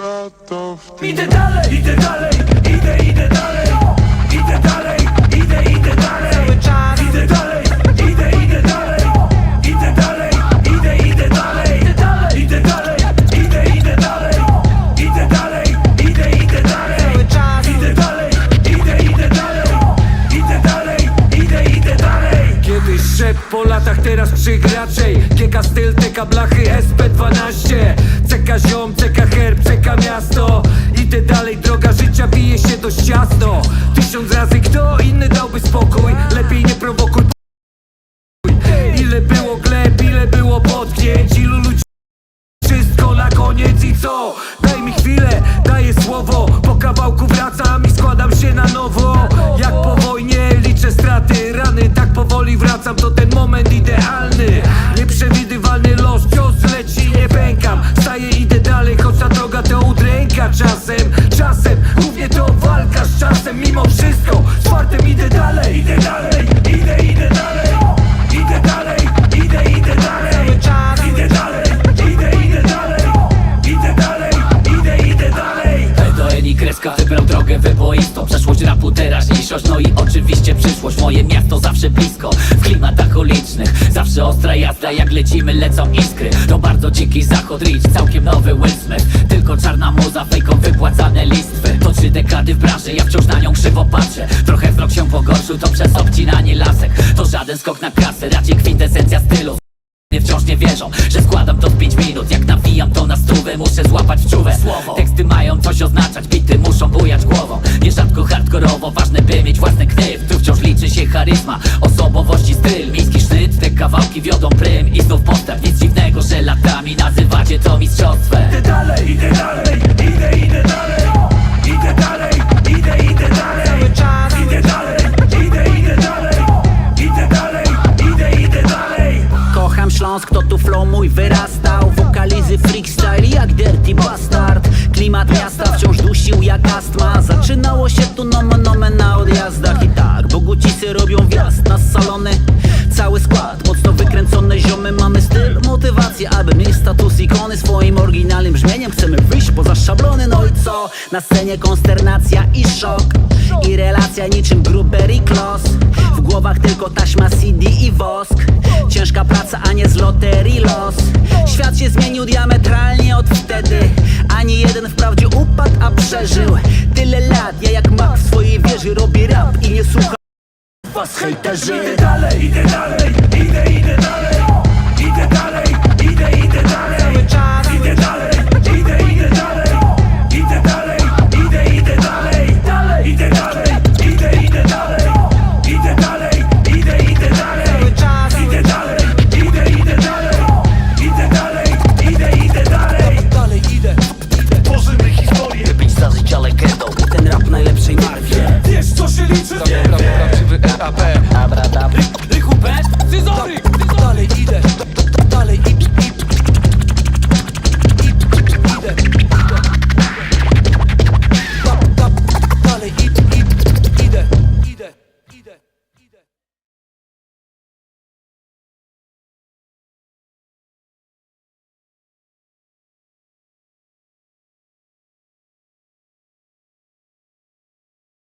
Idę dalej, idę dalej, idę, idę dalej. Idę dalej, idę, idę dalej. Cały czas. Idę dalej, idę, idę dalej. Idę dalej, idę, idę dalej. Idę dalej, idę, idę dalej. Idę dalej, idę, idę dalej. Cały czas. Idę dalej, idę, idę dalej. Idę dalej, idę, idę dalej. Kiedyś szedł po latach, teraz krzyk raczej Kieka styl, teka blachy, SP12 Ceka ziom, ceka miasto. Idę dalej, droga życia bije się dość ciasno. Tysiąc razy kto inny dałby spokój? Lepiej nie prowokuj. Ile było gleb, ile było potknięć Ilu ludzi? Wszystko na koniec i co? Daj mi chwilę, daję słowo. Po kawałku wracam i składam się na nowo. Jak po wojnie liczę straty, rany Tak powoli wracam, to ten moment idealny Mimo wszystko, z fartem idę dalej. Idę dalej, idę, idę dalej. Idę dalej, idę, idę dalej. Idę dalej, idę, idę dalej. Idę dalej, idę, idę dalej. Do Eni Kreska wybrał drogę wyboistą Przeszłość rapu, teraźniejszość, no i oczywiście przyszłość. Moje miasto zawsze blisko, w klimatach ulicznych Zawsze ostra jazda, jak lecimy lecą iskry. To bardzo dziki zachód, Rich, całkiem nowy Will Smith. Tylko czarna muza, fejką wypłacane listwy Dekady w branży, ja wciąż na nią krzywo patrzę. Trochę wzrok się pogorszył, to przez obcinanie lasek. To żaden skok na kasę, raczej kwintesencja stylu. Wciąż nie wierzą, że składam to w 5 minut. Jak nawijam to na stówę, muszę złapać w czuwę. Słowo, teksty mają coś oznaczać, bity muszą bujać głową. Nierzadko hardkorowo, ważne by mieć własny knyw. Tu wciąż liczy się charyzma, osobowość i styl. Miejski sznyt, te kawałki wiodą prym I znów postęp, nic dziwnego, że latami nazywacie to mistrzostwem. Idę dalej, idę dalej, mój wyrastał Wokalizy freestyle jak Dirty Bastard. Klimat miasta wciąż dusił jak astma. Zaczynało się tu nomen nomen na odjazdach I tak, bogucisy robią wjazd na salony. Cały skład, mocno wykręcone ziomy Mamy motywację, aby mieć status ikony Swoim oryginalnym brzmieniem. Chcemy wyjść poza szablony No i co? Na scenie konsternacja i szok. I relacja niczym Gruber i Klos W głowach tylko taśma CD i wosk. Ciężka praca, a nie z loterii los. Świat się zmienił diametralnie od wtedy. Ani jeden wprawdzie upadł, a przeżył. Tyle lat, ja jak mak w swojej wieży robię rap I nie słucham was hejterzy. Idę dalej, idę dalej, idę, idę dalej. Idę dalej, czas Idę dalej, idę, idę dalej. Idę dalej, idę, idę dalej. Idę dalej, idę, idę dalej. Idę dalej, idę, idę dalej. Idę dalej, idę, idę dalej. Idę dalej, idę, idę dalej. Dalej idę. Tworzymy historię. Być za życia legendą. Ten rap najlepszej marwie Wiesz co się liczy? Wiem, wiem Dalej idę